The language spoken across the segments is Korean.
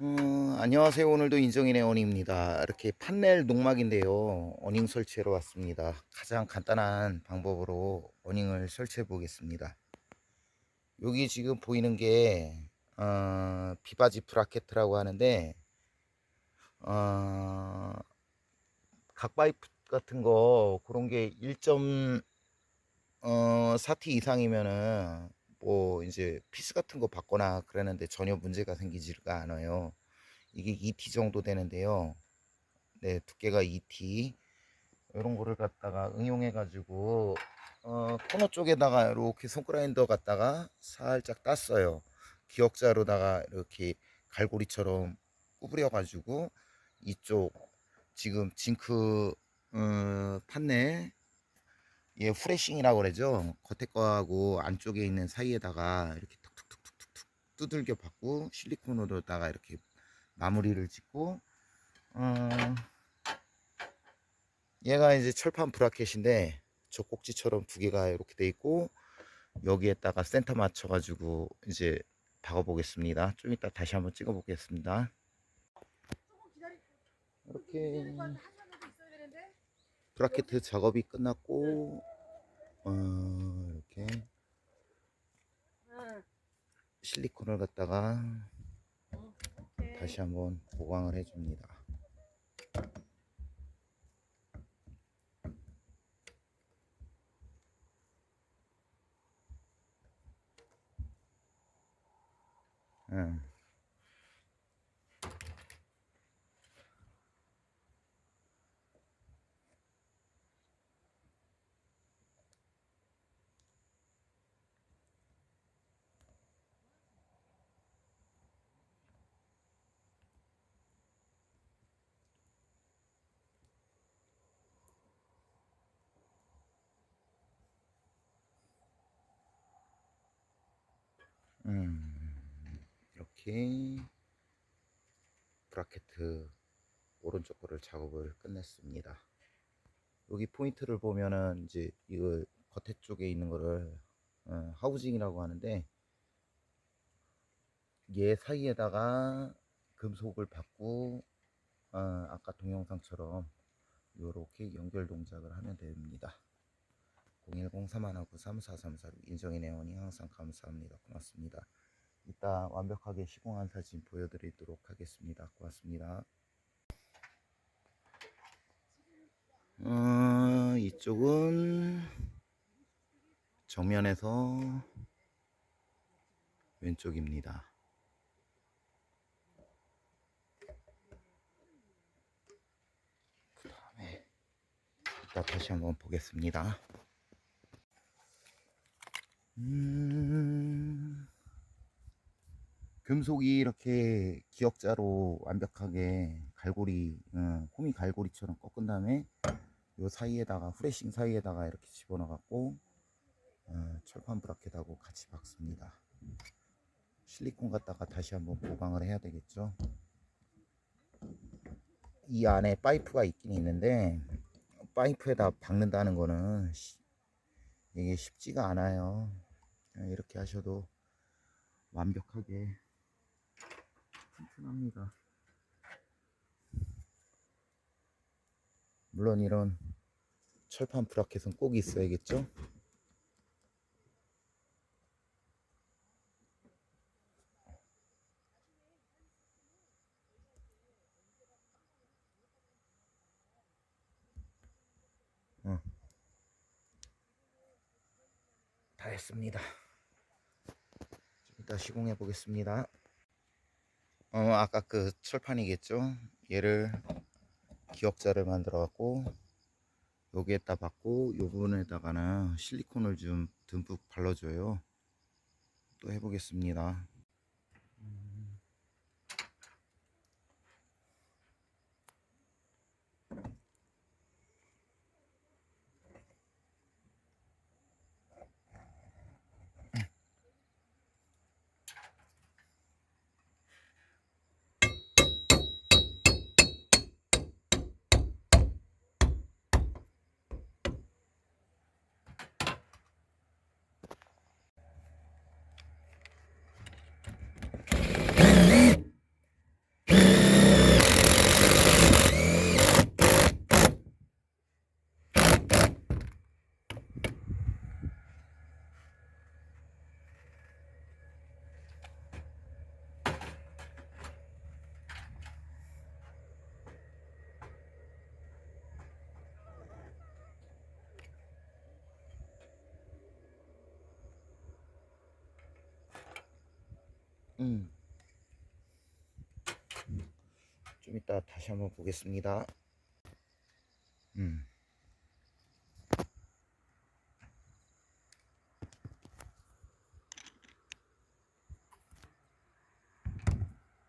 어, 안녕하세요. 오늘도 인정인의 어닝입니다. 이렇게 판넬 농막인데요. 어닝 설치하러 왔습니다. 가장 간단한 방법으로 어닝을 설치해 보겠습니다. 여기 지금 보이는 게 어, 비바지 브라켓이라고 하는데 어, 각파이프 같은 거 그런 게 1점 어, 4T 이상이면은 뭐 이제 피스 같은 거 받거나 그러는데 전혀 문제가 생기지가 않아요. 이게 2T 정도 되는데요. 네, 두께가 2T. 이런 거를 갖다가 응용해 가지고 어, 코너 쪽에다가 이렇게 손그라인더 갖다가 살짝 땄어요. 기역자로다가 이렇게 갈고리처럼 구부려 가지고 이쪽 지금 징크 어, 판넬 얘 후레싱이라고 그러죠. 겉에 거하고 안쪽에 있는 사이에다가 이렇게 툭툭툭툭툭 두들겨 받고 실리콘으로다가 이렇게 마무리를 짓고 어, 얘가 이제 철판 브라켓인데 젖꼭지처럼 두 개가 이렇게 돼 있고 여기에다가 센터 맞춰 가지고 이제 박아 보겠습니다. 좀 이따 다시 한번 찍어 보겠습니다. 이렇게 브라켓 작업이 끝났고 어, 이렇게 실리콘을 갖다가 다시 한번 보강을 해줍니다. 음. 음, 이렇게 브라켓 오른쪽 거를 작업을 끝냈습니다. 여기 포인트를 보면은 이제 이거 겉에 쪽에 있는 거를 어, 하우징이라고 하는데 얘 사이에다가 금속을 받고 어, 아까 동영상처럼 이렇게 연결 동작을 하면 됩니다. 010-3159-3434 인정인의 원이 항상 감사합니다. 고맙습니다. 이따 완벽하게 시공한 사진 보여드리도록 하겠습니다. 고맙습니다. 어, 이쪽은 정면에서 왼쪽입니다. 그 다음에 이따 다시 한번 보겠습니다. 음, 금속이 이렇게 기역자로 완벽하게 갈고리, 어, 호미 갈고리처럼 꺾은 다음에 요 사이에다가 후레싱 사이에다가 이렇게 집어넣어 갖고 어, 철판 브라켓하고 같이 박습니다. 실리콘 갖다가 다시 한번 보강을 해야 되겠죠. 이 안에 파이프가 있긴 있는데 파이프에다 박는다는 거는 시- 이게 쉽지가 않아요. 이렇게 하셔도 완벽하게 튼튼합니다. 물론 이런 철판 브라켓은 꼭 있어야겠죠. 했습니다. 좀 이따 시공해 보겠습니다. 어, 아까 그 철판이겠죠? 얘를 기역자를 만들어 갖고 여기에다 받고 요 부분에다가는 실리콘을 좀 듬뿍 발라줘요. 또 해보겠습니다. 음. 좀 이따 다시 한번 보겠습니다. 음.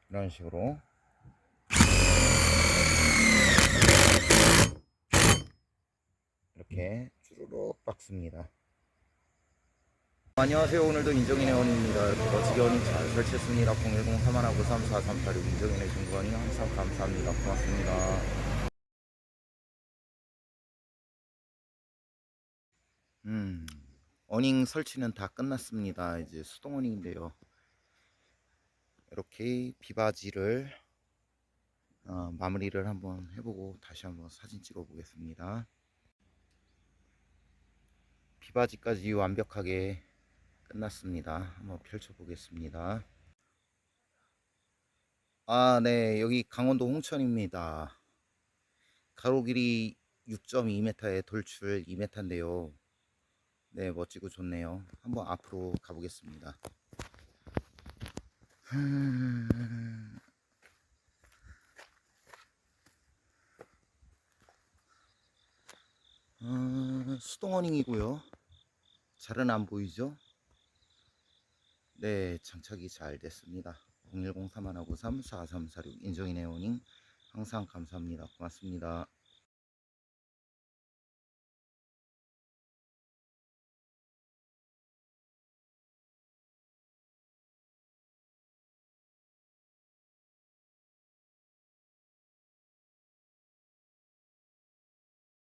이런 식으로 이렇게 주르륵 박습니다. 안녕하세요. 오늘도 인정인의 원입니다. 이렇게 멋지게 원님 잘 설치했습니다. 010 3만하고 3436 인정인의 중원이 항상 감사합니다. 고맙습니다. 음, 어닝 설치는 다 끝났습니다. 이제 수동 어닝인데요. 이렇게 비바지를 어, 마무리를 한번 해보고 다시 한번 사진 찍어 보겠습니다. 비바지까지 완벽하게 끝났습니다. 한번 펼쳐 보겠습니다. 아, 네. 여기 강원도 홍천입니다. 가로 길이 6.2m에 돌출 2m인데요. 네, 멋지고 좋네요. 한번 앞으로 가보겠습니다. 어, 수동어닝이고요. 잘은 안 보이죠? 네, 장착이 잘 됐습니다. 010 3153 4346 인정인의 오닝 항상 감사합니다. 고맙습니다.